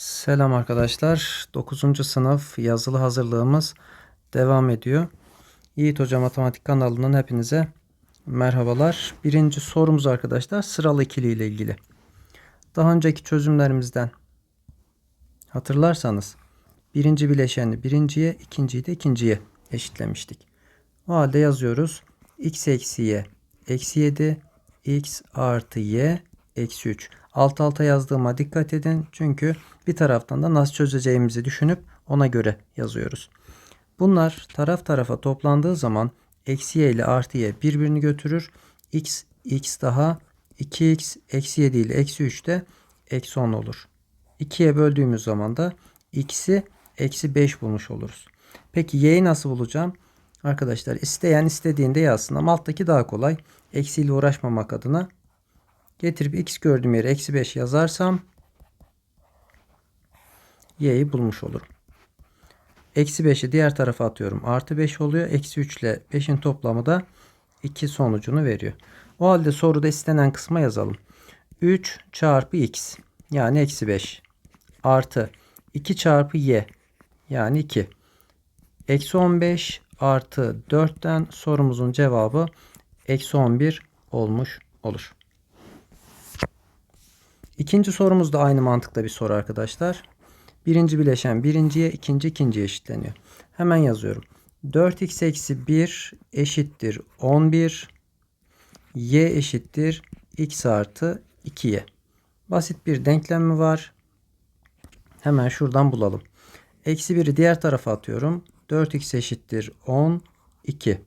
Selam arkadaşlar. 9. sınıf yazılı hazırlığımız devam ediyor. Yiğit Hoca Matematik kanalından hepinize merhabalar. Birinci sorumuz arkadaşlar sıralı ikili ile ilgili. Daha önceki çözümlerimizden hatırlarsanız birinci bileşeni birinciye, ikinciyi de ikinciye eşitlemiştik. O halde yazıyoruz. x eksi y eksi 7 x artı y eksi 3. Alt alta yazdığıma dikkat edin. Çünkü bir taraftan da nasıl çözeceğimizi düşünüp ona göre yazıyoruz. Bunlar taraf tarafa toplandığı zaman eksi y ile artı y birbirini götürür. x, x daha 2x eksi 7 ile eksi 3 de eksi 10 olur. 2'ye böldüğümüz zaman da x'i eksi 5 bulmuş oluruz. Peki y'yi nasıl bulacağım? Arkadaşlar isteyen istediğinde yazsın ama alttaki daha kolay. Eksiyle uğraşmamak adına getirip x gördüğüm yere eksi 5 yazarsam y'yi bulmuş olurum. Eksi 5'i diğer tarafa atıyorum. Artı 5 oluyor. Eksi 3 ile 5'in toplamı da 2 sonucunu veriyor. O halde soruda istenen kısma yazalım. 3 çarpı x yani eksi 5 artı 2 çarpı y yani 2 eksi 15 artı 4'ten sorumuzun cevabı eksi 11 olmuş olur. İkinci sorumuz da aynı mantıkta bir soru arkadaşlar. Birinci bileşen birinciye, ikinci ikinciye eşitleniyor. Hemen yazıyorum. 4x eksi 1 eşittir 11. y eşittir x artı 2y. Basit bir denklem mi var? Hemen şuradan bulalım. Eksi 1'i diğer tarafa atıyorum. 4x eşittir 10, 2.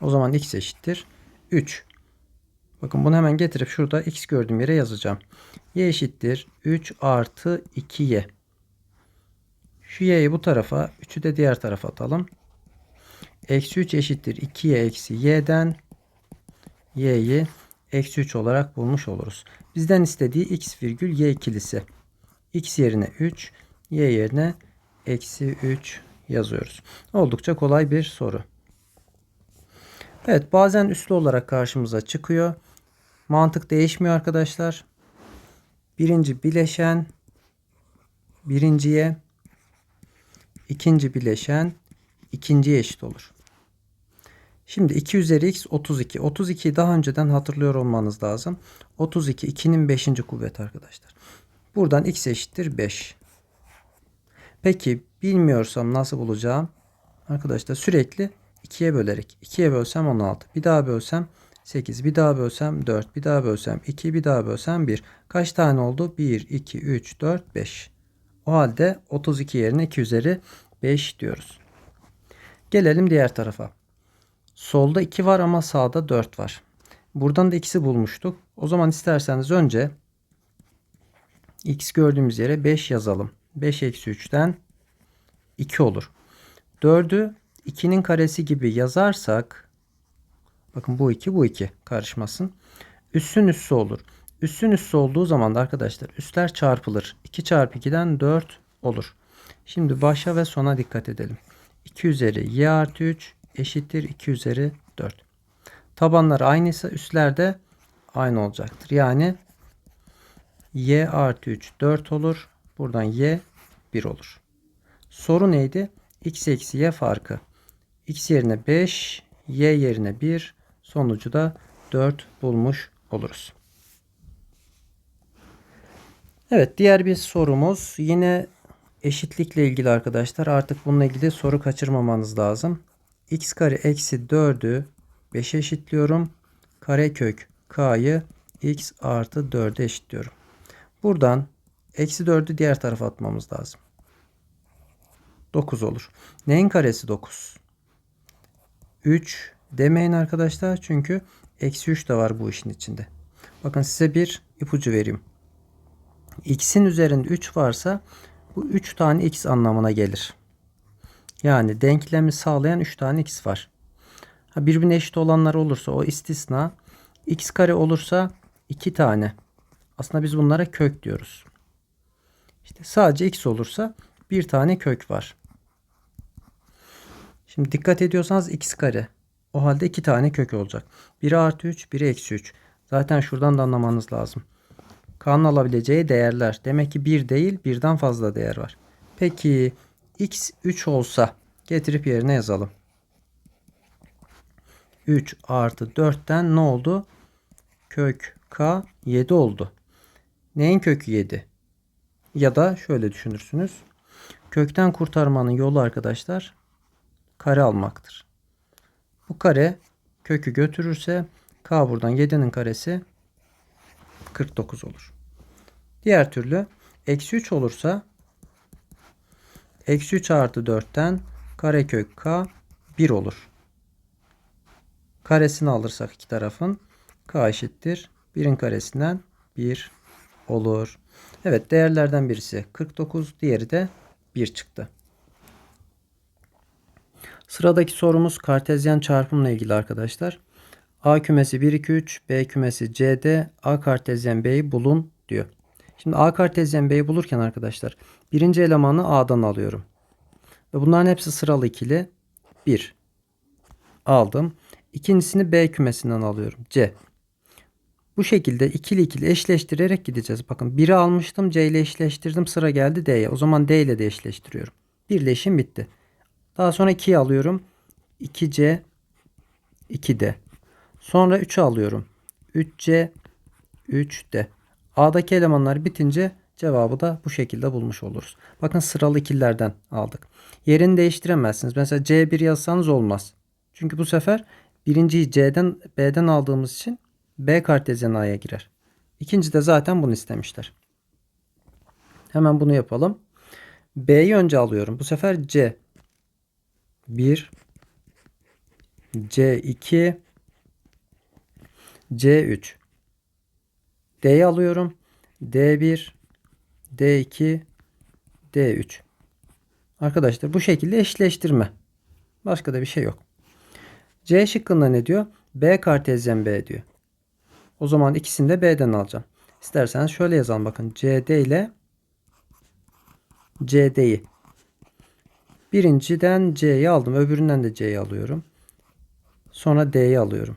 O zaman x eşittir 3. Bakın bunu hemen getirip şurada x gördüğüm yere yazacağım. y eşittir 3 artı 2y. Şu y'yi bu tarafa 3'ü de diğer tarafa atalım. Eksi 3 eşittir 2y eksi y'den y'yi eksi 3 olarak bulmuş oluruz. Bizden istediği x virgül y ikilisi. x yerine 3 y yerine eksi 3 yazıyoruz. Oldukça kolay bir soru. Evet bazen üslü olarak karşımıza çıkıyor. Mantık değişmiyor arkadaşlar. Birinci bileşen birinciye ikinci bileşen ikinciye eşit olur. Şimdi 2 üzeri x 32. 32'yi daha önceden hatırlıyor olmanız lazım. 32 2'nin 5. kuvveti arkadaşlar. Buradan x eşittir 5. Peki bilmiyorsam nasıl bulacağım? Arkadaşlar sürekli 2'ye bölerek. 2'ye bölsem 16. Bir daha bölsem 8. Bir daha bölsem 4. Bir daha bölsem 2. Bir daha bölsem 1. Kaç tane oldu? 1, 2, 3, 4, 5. O halde 32 yerine 2 üzeri 5 diyoruz. Gelelim diğer tarafa. Solda 2 var ama sağda 4 var. Buradan da x'i bulmuştuk. O zaman isterseniz önce x gördüğümüz yere 5 yazalım. 5 eksi 3'ten 2 olur. 4'ü 2'nin karesi gibi yazarsak bakın bu 2 bu 2 karışmasın. Üssün üssü olur. Üssün üssü olduğu zaman da arkadaşlar üstler çarpılır. 2 çarpı 2'den 4 olur. Şimdi başa ve sona dikkat edelim. 2 üzeri y artı 3 eşittir 2 üzeri 4. Tabanlar aynıysa üstler de aynı olacaktır. Yani y artı 3 4 olur. Buradan y 1 olur. Soru neydi? x eksi y farkı. x yerine 5, y yerine 1, sonucu da 4 bulmuş oluruz. Evet diğer bir sorumuz yine eşitlikle ilgili arkadaşlar. Artık bununla ilgili soru kaçırmamanız lazım. x kare eksi 4'ü 5'e eşitliyorum. Karekök k'yı x artı 4'e eşitliyorum. Buradan eksi 4'ü diğer tarafa atmamız lazım. 9 olur. Neyin karesi 9? 3 demeyin arkadaşlar. Çünkü eksi 3 de var bu işin içinde. Bakın size bir ipucu vereyim. X'in üzerinde 3 varsa bu 3 tane x anlamına gelir. Yani denklemi sağlayan 3 tane x var. Ha, birbirine eşit olanlar olursa o istisna. x kare olursa 2 tane. Aslında biz bunlara kök diyoruz. İşte sadece x olursa bir tane kök var. Şimdi dikkat ediyorsanız x kare. O halde iki tane kök olacak. Biri artı 3, biri eksi 3. Zaten şuradan da anlamanız lazım. K'nın alabileceği değerler. Demek ki 1 değil birden fazla değer var. Peki x 3 olsa getirip yerine yazalım. 3 artı 4'ten ne oldu? Kök k 7 oldu. Neyin kökü 7? Ya da şöyle düşünürsünüz. Kökten kurtarmanın yolu arkadaşlar kare almaktır. Bu kare kökü götürürse k buradan 7'nin karesi 49 olur. Diğer türlü eksi 3 olursa eksi 3 artı 4'ten karekök k 1 olur. Karesini alırsak iki tarafın k eşittir. 1'in karesinden 1 olur. Evet değerlerden birisi 49 diğeri de 1 çıktı. Sıradaki sorumuz kartezyen çarpımla ilgili arkadaşlar. A kümesi 1 2 3, B kümesi C'de A kartezyen B'yi bulun diyor. Şimdi A kartezyen B'yi bulurken arkadaşlar birinci elemanı A'dan alıyorum. Ve bunların hepsi sıralı ikili. 1 aldım. İkincisini B kümesinden alıyorum. C. Bu şekilde ikili ikili eşleştirerek gideceğiz. Bakın 1'i almıştım C ile eşleştirdim. Sıra geldi D'ye. O zaman D ile de eşleştiriyorum. Birleşim bitti. Daha sonra 2'yi alıyorum. 2C 2D. Sonra 3'ü alıyorum. 3C 3D. A'daki elemanlar bitince cevabı da bu şekilde bulmuş oluruz. Bakın sıralı ikililerden aldık. Yerini değiştiremezsiniz. Mesela C1 yazsanız olmaz. Çünkü bu sefer birinciyi C'den B'den aldığımız için B kartezyen A'ya girer. İkinci de zaten bunu istemişler. Hemen bunu yapalım. B'yi önce alıyorum. Bu sefer C 1 C2 C3 D'yi alıyorum. D1 D2 D3 Arkadaşlar bu şekilde eşleştirme. Başka da bir şey yok. C şıkkında ne diyor? B kartezyen B diyor. O zaman ikisini de B'den alacağım. İsterseniz şöyle yazalım bakın. CD ile CD'yi. Birinciden C'yi aldım. Öbüründen de C'yi alıyorum. Sonra D'yi alıyorum.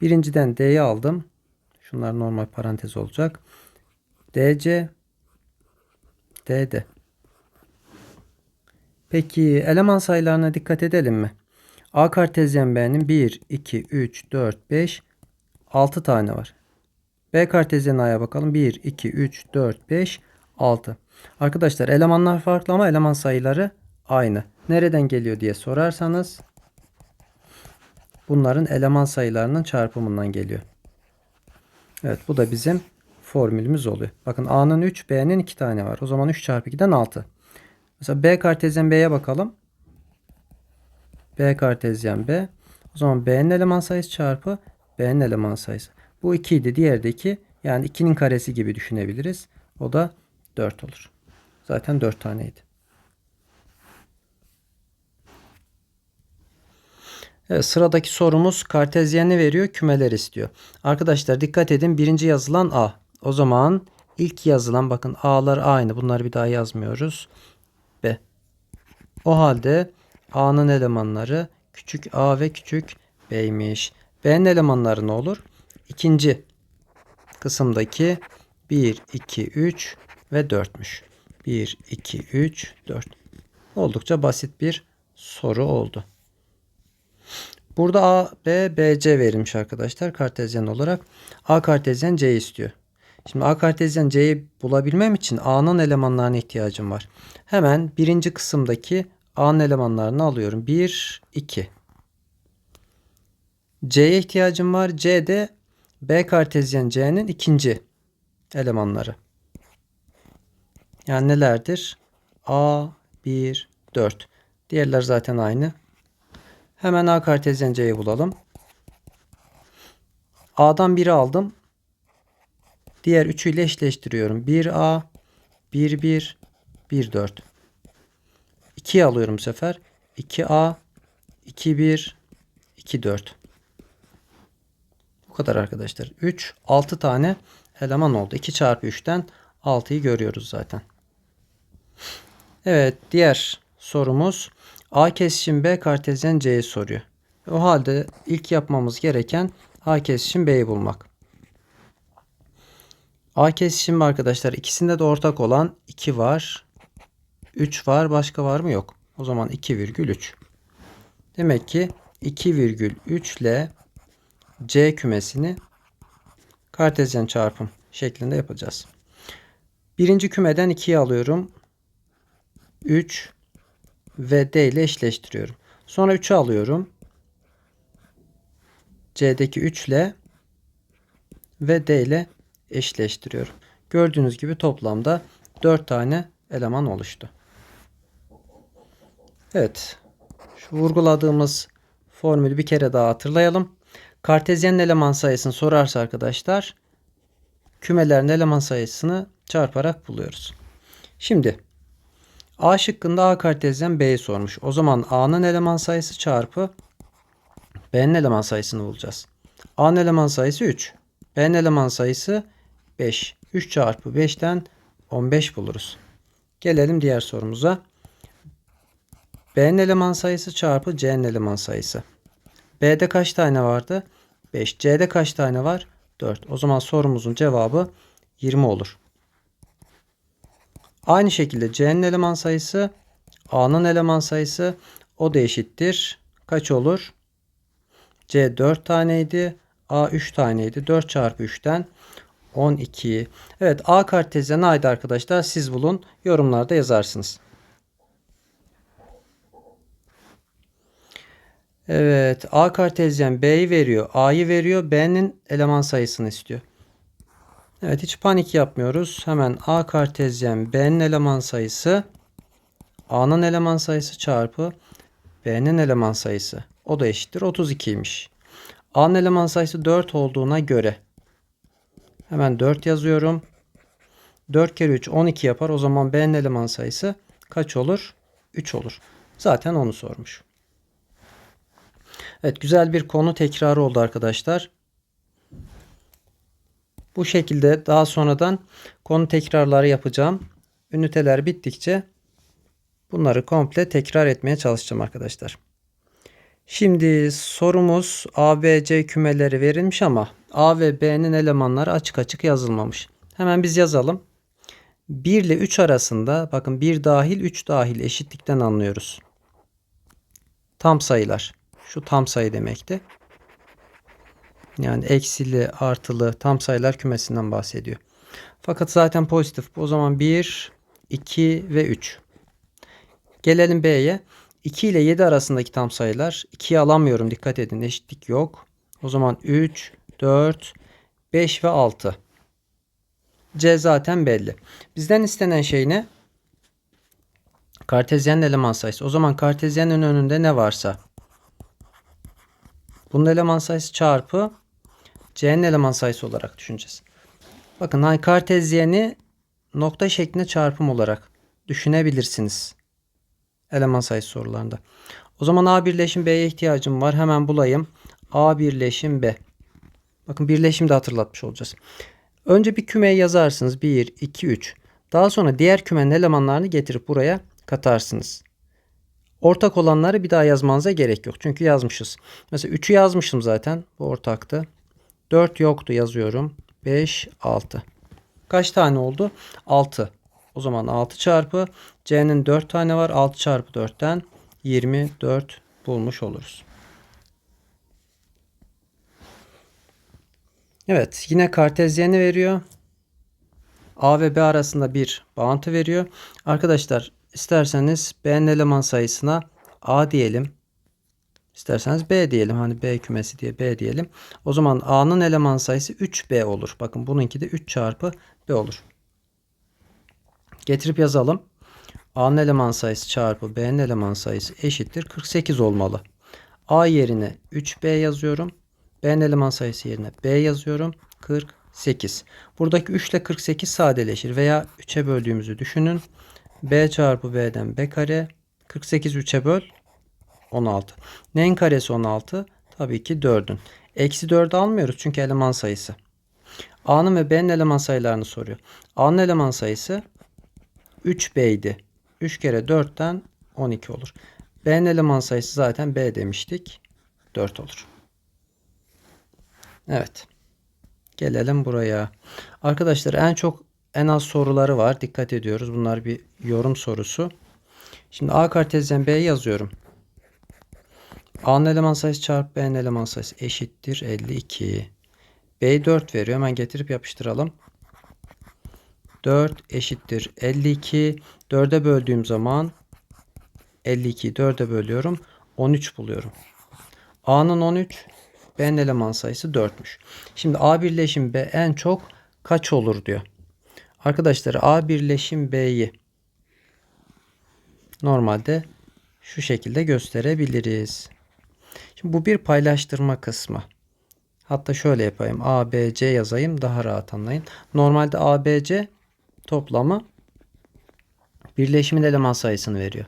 Birinciden D'yi aldım. Şunlar normal parantez olacak. DC DD. Peki eleman sayılarına dikkat edelim mi? A kartezyen B'nin 1, 2, 3, 4, 5, 6 tane var. B kartezyen A'ya bakalım. 1, 2, 3, 4, 5, 6. Arkadaşlar elemanlar farklı ama eleman sayıları aynı. Nereden geliyor diye sorarsanız bunların eleman sayılarının çarpımından geliyor. Evet bu da bizim formülümüz oluyor. Bakın A'nın 3, B'nin 2 tane var. O zaman 3 çarpı 2'den 6. Mesela B kartezyen B'ye bakalım. B kartezyen B. O zaman B'nin eleman sayısı çarpı B'nin eleman sayısı. Bu 2 idi. Diğeri de 2. Yani 2'nin karesi gibi düşünebiliriz. O da 4 olur. Zaten 4 taneydi. Evet, sıradaki sorumuz kartezyenli veriyor, kümeler istiyor. Arkadaşlar dikkat edin birinci yazılan A. O zaman ilk yazılan bakın A'lar aynı. Bunları bir daha yazmıyoruz. B. O halde A'nın elemanları küçük A ve küçük B'ymiş. B'nin elemanları ne olur? İkinci kısımdaki 1, 2, 3 ve 4'müş. 1, 2, 3, 4. Oldukça basit bir soru oldu. Burada A, B, B, C verilmiş arkadaşlar kartezyen olarak. A kartezyen C istiyor. Şimdi A kartezyen C'yi bulabilmem için A'nın elemanlarına ihtiyacım var. Hemen birinci kısımdaki A'nın elemanlarını alıyorum. 1, 2. C'ye ihtiyacım var. C de B kartezyen C'nin ikinci elemanları. Yani nelerdir? A, 1, 4. Diğerler zaten aynı. Hemen A kartezyen C'yi bulalım. A'dan 1'i aldım. Diğer üçüyle eşleştiriyorum. 1A, 1, 1, 1, 4. 2'yi alıyorum bu sefer. 2A, 2, 1, 2, 4. Bu kadar arkadaşlar. 3, 6 tane eleman oldu. 2 çarpı 3'ten 6'yı görüyoruz zaten. Evet diğer sorumuz A kesişim B kartezyen C'yi soruyor. O halde ilk yapmamız gereken A kesişim B'yi bulmak. A kesişimi arkadaşlar ikisinde de ortak olan 2 var. 3 var. Başka var mı? Yok. O zaman 2,3. Demek ki 2,3 ile C kümesini kartezyen çarpım şeklinde yapacağız. Birinci kümeden 2'yi alıyorum. 3 ve D ile eşleştiriyorum. Sonra 3'ü alıyorum. C'deki 3 ile ve D ile eşleştiriyorum. Gördüğünüz gibi toplamda 4 tane eleman oluştu. Evet. Şu vurguladığımız formülü bir kere daha hatırlayalım. Kartezyen eleman sayısını sorarsa arkadaşlar kümelerin eleman sayısını çarparak buluyoruz. Şimdi A şıkkında A kartezyen B'yi sormuş. O zaman A'nın eleman sayısı çarpı B'nin eleman sayısını bulacağız. A'nın eleman sayısı 3. B'nin eleman sayısı 5. 3 çarpı 5'ten 15 buluruz. Gelelim diğer sorumuza. B'nin eleman sayısı çarpı C'nin eleman sayısı. B'de kaç tane vardı? 5. C'de kaç tane var? 4. O zaman sorumuzun cevabı 20 olur. Aynı şekilde C'nin eleman sayısı A'nın eleman sayısı o da eşittir. Kaç olur? C 4 taneydi. A 3 taneydi. 4 çarpı 3'ten 12. Evet A kartezyen ait arkadaşlar siz bulun. Yorumlarda yazarsınız. Evet A kartezyen B'yi veriyor. A'yı veriyor. B'nin eleman sayısını istiyor. Evet hiç panik yapmıyoruz. Hemen A kartezyen B'nin eleman sayısı A'nın eleman sayısı çarpı B'nin eleman sayısı. O da eşittir 32'ymiş. A'nın eleman sayısı 4 olduğuna göre hemen 4 yazıyorum. 4 kere 3 12 yapar. O zaman B'nin eleman sayısı kaç olur? 3 olur. Zaten onu sormuş. Evet güzel bir konu tekrarı oldu arkadaşlar. Bu şekilde daha sonradan konu tekrarları yapacağım. Üniteler bittikçe bunları komple tekrar etmeye çalışacağım arkadaşlar. Şimdi sorumuz A, B, C kümeleri verilmiş ama A ve B'nin elemanları açık açık yazılmamış. Hemen biz yazalım. 1 ile 3 arasında bakın 1 dahil 3 dahil eşitlikten anlıyoruz. Tam sayılar. Şu tam sayı demekti. Yani eksili, artılı, tam sayılar kümesinden bahsediyor. Fakat zaten pozitif. O zaman 1, 2 ve 3. Gelelim B'ye. 2 ile 7 arasındaki tam sayılar. 2'yi alamıyorum. Dikkat edin. Eşitlik yok. O zaman 3, 4, 5 ve 6. C zaten belli. Bizden istenen şey ne? Kartezyen eleman sayısı. O zaman kartezyenin önünde ne varsa bunun eleman sayısı çarpı C'nin eleman sayısı olarak düşüneceğiz. Bakın hani kartezyeni nokta şeklinde çarpım olarak düşünebilirsiniz. Eleman sayısı sorularında. O zaman A birleşim B'ye ihtiyacım var. Hemen bulayım. A birleşim B. Bakın birleşim de hatırlatmış olacağız. Önce bir kümeyi yazarsınız. 1, 2, 3. Daha sonra diğer kümenin elemanlarını getirip buraya katarsınız. Ortak olanları bir daha yazmanıza gerek yok. Çünkü yazmışız. Mesela 3'ü yazmışım zaten. Bu ortaktı. 4 yoktu yazıyorum. 5, 6. Kaç tane oldu? 6. O zaman 6 çarpı C'nin 4 tane var. 6 çarpı 4'ten 24 bulmuş oluruz. Evet yine kartezyeni veriyor. A ve B arasında bir bağıntı veriyor. Arkadaşlar isterseniz B'nin eleman sayısına A diyelim. İsterseniz B diyelim. Hani B kümesi diye B diyelim. O zaman A'nın eleman sayısı 3B olur. Bakın bununki de 3 çarpı B olur. Getirip yazalım. A'nın eleman sayısı çarpı B'nin eleman sayısı eşittir. 48 olmalı. A yerine 3B yazıyorum. B'nin eleman sayısı yerine B yazıyorum. 48. Buradaki 3 ile 48 sadeleşir veya 3'e böldüğümüzü düşünün. B çarpı B'den B kare. 48 3'e böl. 16. Neyin karesi 16? Tabii ki 4'ün. Eksi 4'ü almıyoruz çünkü eleman sayısı. A'nın ve B'nin eleman sayılarını soruyor. A'nın eleman sayısı 3B idi. 3 kere 4'ten 12 olur. B'nin eleman sayısı zaten B demiştik. 4 olur. Evet. Gelelim buraya. Arkadaşlar en çok en az soruları var. Dikkat ediyoruz. Bunlar bir yorum sorusu. Şimdi A kartezyen B yazıyorum. A'nın eleman sayısı çarpı B'nin eleman sayısı eşittir 52. B'yi 4 veriyor. Hemen getirip yapıştıralım. 4 eşittir 52. 4'e böldüğüm zaman 52'yi 4'e bölüyorum. 13 buluyorum. A'nın 13, B'nin eleman sayısı 4'müş. Şimdi A birleşim B en çok kaç olur diyor. Arkadaşlar A birleşim B'yi normalde şu şekilde gösterebiliriz. Şimdi bu bir paylaştırma kısmı. Hatta şöyle yapayım. A, B, C yazayım daha rahat anlayın. Normalde A, B, C toplamı birleşimin eleman sayısını veriyor.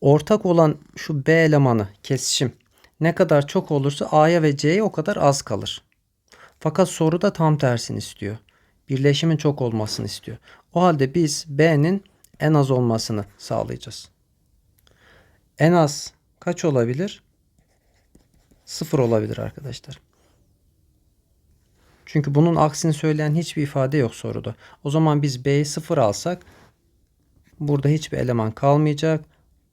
Ortak olan şu B elemanı kesişim ne kadar çok olursa A'ya ve C'ye o kadar az kalır. Fakat soruda tam tersini istiyor. Birleşimin çok olmasını istiyor. O halde biz B'nin en az olmasını sağlayacağız. En az kaç olabilir? Sıfır olabilir arkadaşlar. Çünkü bunun aksini söyleyen hiçbir ifade yok soruda. O zaman biz B'yi sıfır alsak burada hiçbir eleman kalmayacak.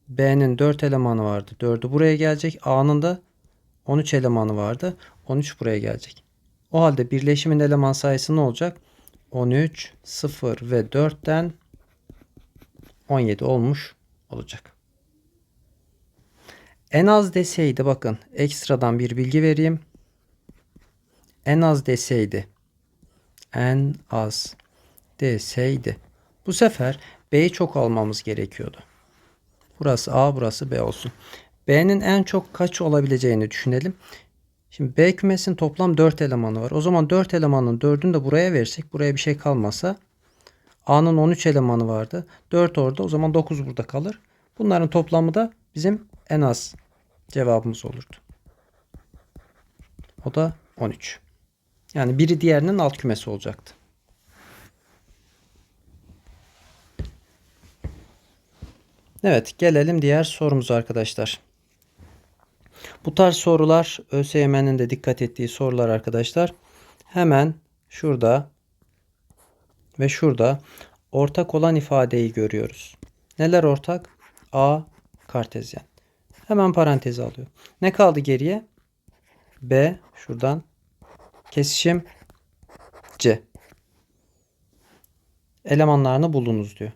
B'nin 4 elemanı vardı. 4'ü buraya gelecek. A'nın da 13 elemanı vardı. 13 buraya gelecek. O halde birleşimin eleman sayısı ne olacak? 13, 0 ve 4'ten 17 olmuş olacak. En az deseydi bakın ekstradan bir bilgi vereyim. En az deseydi. En az deseydi. Bu sefer B'yi çok almamız gerekiyordu. Burası A, burası B olsun. B'nin en çok kaç olabileceğini düşünelim. Şimdi B kümesinin toplam 4 elemanı var. O zaman 4 elemanın 4'ünü de buraya versek buraya bir şey kalmasa A'nın 13 elemanı vardı. 4 orada o zaman 9 burada kalır. Bunların toplamı da bizim en az cevabımız olurdu. O da 13. Yani biri diğerinin alt kümesi olacaktı. Evet gelelim diğer sorumuza arkadaşlar. Bu tarz sorular ÖSYM'nin de dikkat ettiği sorular arkadaşlar. Hemen şurada ve şurada ortak olan ifadeyi görüyoruz. Neler ortak? A kartezyen. Hemen paranteze alıyor. Ne kaldı geriye? B şuradan kesişim C. Elemanlarını bulunuz diyor.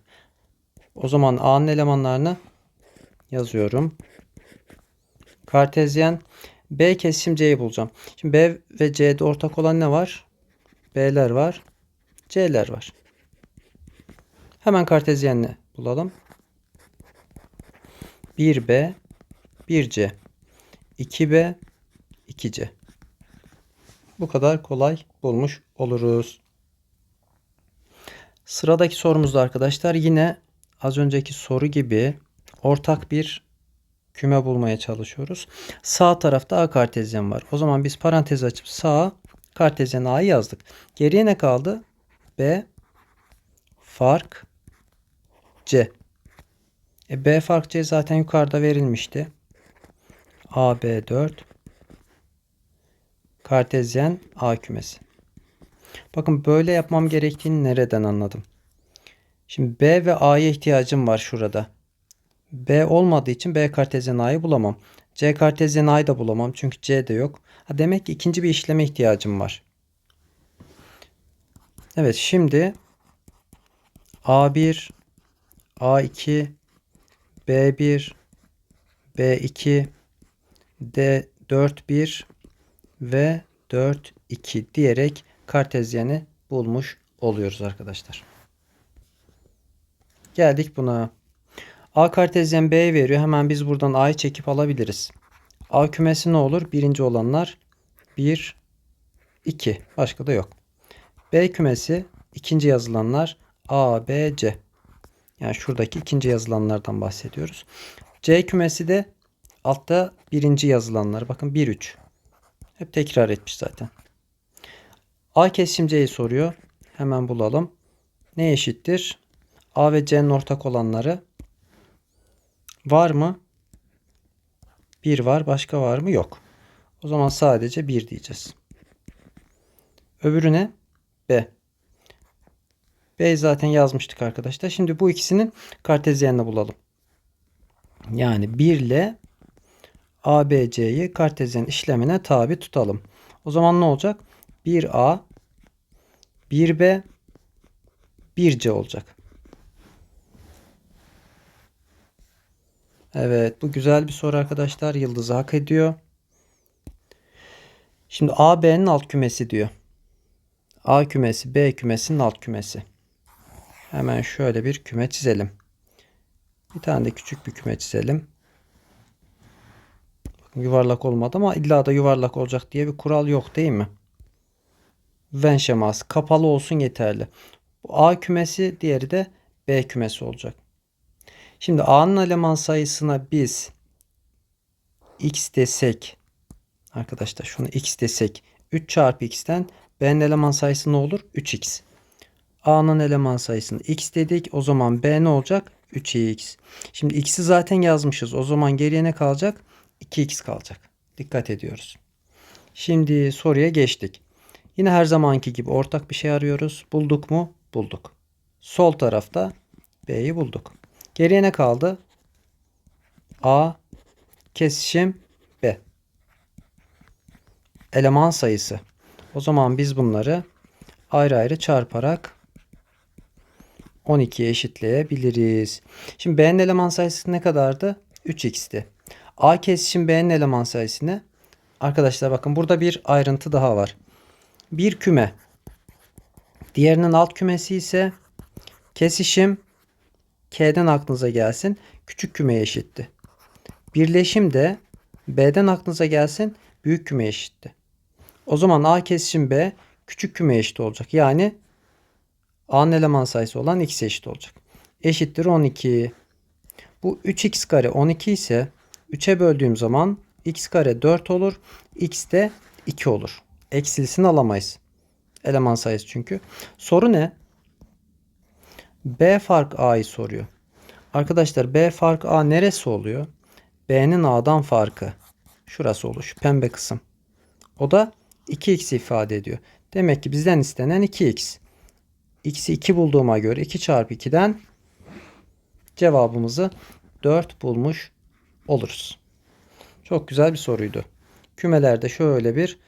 O zaman A'nın elemanlarını yazıyorum. Kartezyen B kesişim C'yi bulacağım. Şimdi B ve C'de ortak olan ne var? B'ler var. C'ler var. Hemen kartezyenle bulalım. 1B 1C 2B 2C Bu kadar kolay bulmuş oluruz. Sıradaki sorumuzda arkadaşlar yine az önceki soru gibi ortak bir küme bulmaya çalışıyoruz. Sağ tarafta A kartezyen var. O zaman biz parantez açıp sağa kartezyen A'yı yazdık. Geriye ne kaldı? B fark C. E, B fark C zaten yukarıda verilmişti. A, B 4 kartezyen A kümesi. Bakın böyle yapmam gerektiğini nereden anladım? Şimdi B ve A'ya ihtiyacım var şurada. B olmadığı için B kartezyen A'yı bulamam. C kartezyen A'yı da bulamam. Çünkü C de yok. Ha, demek ki ikinci bir işleme ihtiyacım var. Evet şimdi A1 A2 B1 B2 D4 1 ve 4 2 diyerek kartezyeni bulmuş oluyoruz arkadaşlar. Geldik buna. A kartezyen B veriyor. Hemen biz buradan A'yı çekip alabiliriz. A kümesi ne olur? Birinci olanlar 1, 2. Başka da yok. B kümesi ikinci yazılanlar A, B, C. Yani şuradaki ikinci yazılanlardan bahsediyoruz. C kümesi de altta birinci yazılanlar. Bakın 1, 3. Hep tekrar etmiş zaten. A kesişim C'yi soruyor. Hemen bulalım. Ne eşittir? A ve C'nin ortak olanları var mı? Bir var. Başka var mı? Yok. O zaman sadece 1 diyeceğiz. Öbürüne B. B zaten yazmıştık arkadaşlar. Şimdi bu ikisinin kartezyenini bulalım. Yani 1 ile ABC'yi kartezyen işlemine tabi tutalım. O zaman ne olacak? 1A 1B 1C olacak. Evet bu güzel bir soru arkadaşlar. Yıldızı hak ediyor. Şimdi AB'nin alt kümesi diyor. A kümesi B kümesinin alt kümesi. Hemen şöyle bir küme çizelim. Bir tane de küçük bir küme çizelim. Yuvarlak olmadı ama illa da yuvarlak olacak diye bir kural yok değil mi? Venn şeması kapalı olsun yeterli. Bu A kümesi diğeri de B kümesi olacak. Şimdi A'nın eleman sayısına biz x desek arkadaşlar şunu x desek 3 çarpı x'ten B'nin eleman sayısı ne olur? 3x. A'nın eleman sayısını x dedik. O zaman B ne olacak? 3x. Şimdi x'i zaten yazmışız. O zaman geriye ne kalacak? 2x kalacak. Dikkat ediyoruz. Şimdi soruya geçtik. Yine her zamanki gibi ortak bir şey arıyoruz. Bulduk mu? Bulduk. Sol tarafta B'yi bulduk. Geriye ne kaldı? A kesişim B. Eleman sayısı. O zaman biz bunları ayrı ayrı çarparak 12'ye eşitleyebiliriz. Şimdi B'nin eleman sayısı ne kadardı? 3x'ti. A kesişim B'nin eleman sayısı ne? Arkadaşlar bakın burada bir ayrıntı daha var. Bir küme. Diğerinin alt kümesi ise kesişim K'den aklınıza gelsin. Küçük kümeye eşitti. Birleşim de B'den aklınıza gelsin. Büyük küme eşitti. O zaman A kesişim B küçük küme eşit olacak. Yani A'nın eleman sayısı olan x eşit olacak. Eşittir 12. Bu 3x kare 12 ise 3'e böldüğüm zaman x kare 4 olur. x de 2 olur. Eksilisini alamayız. Eleman sayısı çünkü. Soru ne? B fark A'yı soruyor. Arkadaşlar B fark A neresi oluyor? B'nin A'dan farkı. Şurası olur. Şu pembe kısım. O da 2x ifade ediyor. Demek ki bizden istenen 2x. X'i 2 bulduğuma göre 2 çarpı 2'den cevabımızı 4 bulmuş oluruz. Çok güzel bir soruydu. Kümelerde şöyle bir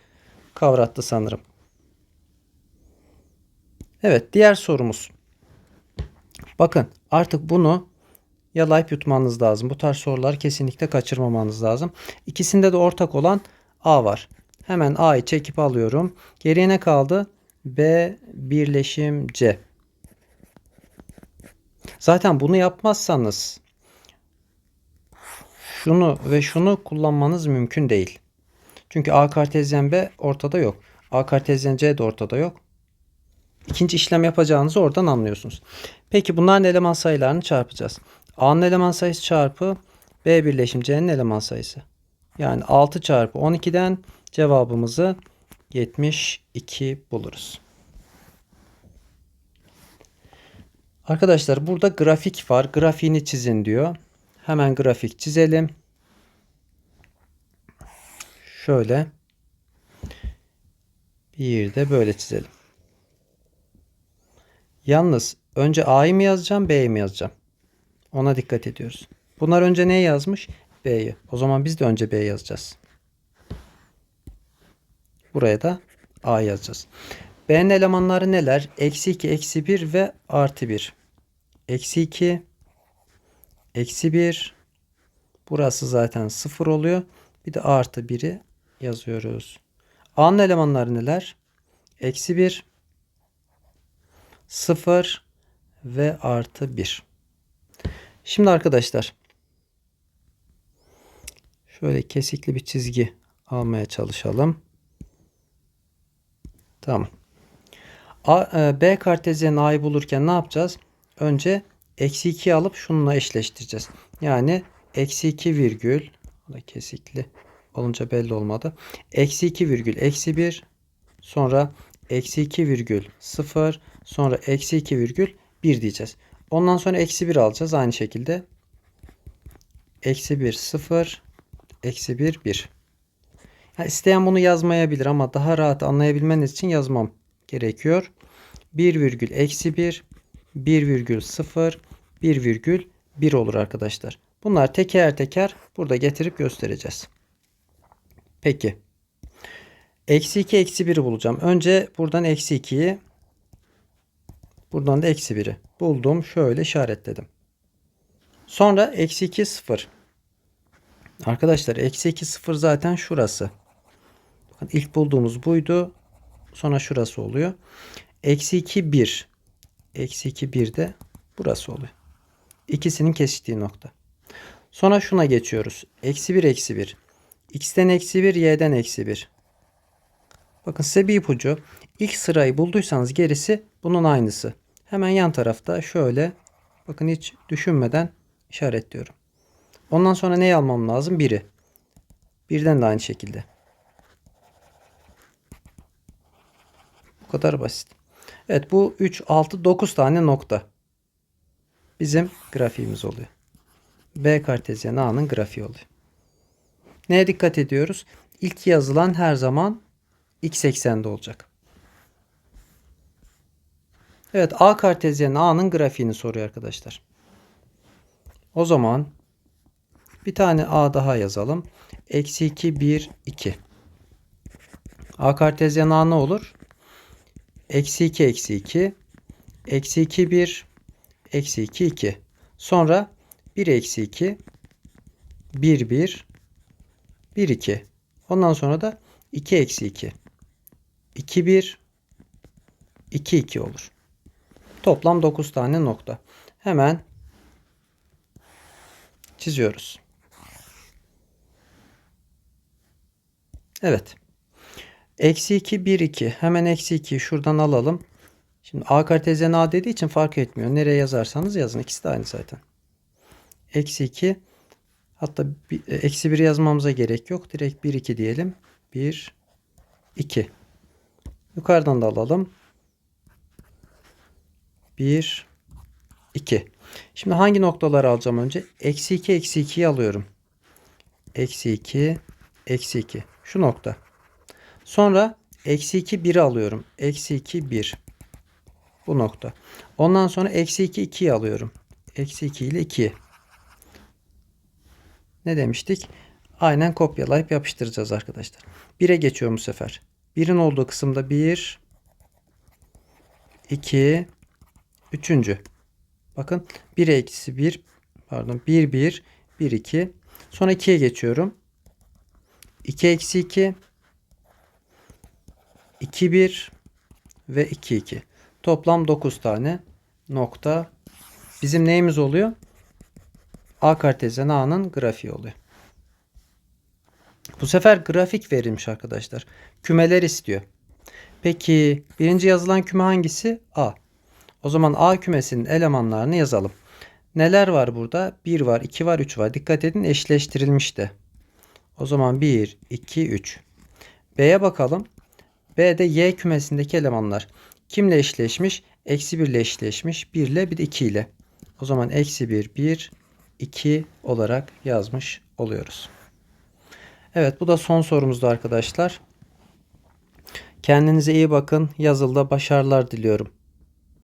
kavrattı sanırım. Evet diğer sorumuz. Bakın artık bunu yalayıp yutmanız lazım. Bu tarz soruları kesinlikle kaçırmamanız lazım. İkisinde de ortak olan A var. Hemen A'yı çekip alıyorum. Geriye ne kaldı? B birleşim C. Zaten bunu yapmazsanız şunu ve şunu kullanmanız mümkün değil. Çünkü A kartezyen B ortada yok. A kartezyen C de ortada yok. İkinci işlem yapacağınızı oradan anlıyorsunuz. Peki bunların eleman sayılarını çarpacağız. A'nın eleman sayısı çarpı B birleşim C'nin eleman sayısı. Yani 6 çarpı 12'den cevabımızı 72 buluruz. Arkadaşlar burada grafik var. Grafiğini çizin diyor. Hemen grafik çizelim. Şöyle. Bir de böyle çizelim. Yalnız önce A'yı mı yazacağım B'yi mi yazacağım? Ona dikkat ediyoruz. Bunlar önce neyi yazmış? B'yi. O zaman biz de önce B yazacağız. Buraya da A yazacağız. B'nin elemanları neler? Eksi 2, eksi 1 ve artı 1. Eksi 2, eksi 1. Burası zaten 0 oluyor. Bir de artı 1'i yazıyoruz. A'nın elemanları neler? Eksi 1, 0 ve artı 1. Şimdi arkadaşlar şöyle kesikli bir çizgi almaya çalışalım. Tamam. A, e, B kartezyen A'yı bulurken ne yapacağız? Önce eksi 2 alıp şununla eşleştireceğiz. Yani eksi 2 virgül da kesikli olunca belli olmadı. Eksi 2 virgül eksi 1 sonra eksi 2 virgül 0 sonra eksi 2 virgül 1 diyeceğiz. Ondan sonra eksi 1 alacağız aynı şekilde. Eksi 1 0 eksi 1 1. Ha, isteyen bunu yazmayabilir ama daha rahat anlayabilmeniz için yazmam gerekiyor. 1 virgül eksi 1, 1 virgül 0, 1 virgül 1 olur arkadaşlar. Bunlar teker teker burada getirip göstereceğiz. Peki. Eksi 2 eksi 1'i bulacağım. Önce buradan eksi 2'yi buradan da eksi 1'i buldum. Şöyle işaretledim. Sonra eksi 2 0. Arkadaşlar eksi 2 0 zaten şurası. Bakın ilk bulduğumuz buydu. Sonra şurası oluyor. Eksi 2 1. Eksi 2 1 de burası oluyor. İkisinin kesiştiği nokta. Sonra şuna geçiyoruz. Eksi 1 eksi 1. X'ten eksi 1 y'den eksi 1. Bakın size bir ipucu. İlk sırayı bulduysanız gerisi bunun aynısı. Hemen yan tarafta şöyle bakın hiç düşünmeden işaretliyorum. Ondan sonra neyi almam lazım? 1'i. Birden de aynı şekilde. Bu kadar basit. Evet bu 3, 6, 9 tane nokta. Bizim grafiğimiz oluyor. B kartezyen A'nın grafiği oluyor. Neye dikkat ediyoruz? İlk yazılan her zaman x eksende olacak. Evet A kartezyen A'nın grafiğini soruyor arkadaşlar. O zaman bir tane A daha yazalım. Eksi 2, 1, 2. A kartezyen A ne olur? Eksi 2, eksi 2. Eksi 2, 1. Eksi 2, 2. Sonra 1 eksi 2. 1, 1. 1, 2. Ondan sonra da 2 eksi 2. 2, 1. 2, 2 olur. Toplam 9 tane nokta. Hemen çiziyoruz. Evet. Eksi 2, 1, 2. Hemen eksi 2'yi şuradan alalım. Şimdi A kartezyen A dediği için fark etmiyor. Nereye yazarsanız yazın. İkisi de aynı zaten. Eksi 2. Hatta e, eksi 1 yazmamıza gerek yok. Direkt 1, 2 diyelim. 1, 2. Yukarıdan da alalım. 1, 2. Şimdi hangi noktaları alacağım önce? Eksi 2, eksi 2'yi alıyorum. Eksi 2, eksi 2. Şu nokta. Sonra eksi 2, 1'i alıyorum. Eksi 2, 1. Bu nokta. Ondan sonra eksi 2, 2'yi alıyorum. Eksi 2 ile 2'yi. Ne demiştik? Aynen kopyalayıp yapıştıracağız arkadaşlar. 1'e geçiyorum bu sefer. 1'in olduğu kısımda 1, 2, 3. Bakın 1 eksi 1 pardon 1 1 1 2 sonra 2'ye geçiyorum. 2 eksi 2 2 1 ve 2 2. Toplam 9 tane nokta bizim neyimiz oluyor? A kartezyen A'nın grafiği oluyor. Bu sefer grafik verilmiş arkadaşlar. Kümeler istiyor. Peki birinci yazılan küme hangisi? A. O zaman A kümesinin elemanlarını yazalım. Neler var burada? 1 var, 2 var, 3 var. Dikkat edin eşleştirilmiş de. O zaman 1, 2, 3. B'ye bakalım. B'de Y kümesindeki elemanlar. Kimle eşleşmiş? Eksi 1 ile eşleşmiş. 1 ile bir de 2 ile. O zaman eksi 1, 1, 2 olarak yazmış oluyoruz. Evet bu da son sorumuzdu arkadaşlar. Kendinize iyi bakın. Yazılıda başarılar diliyorum.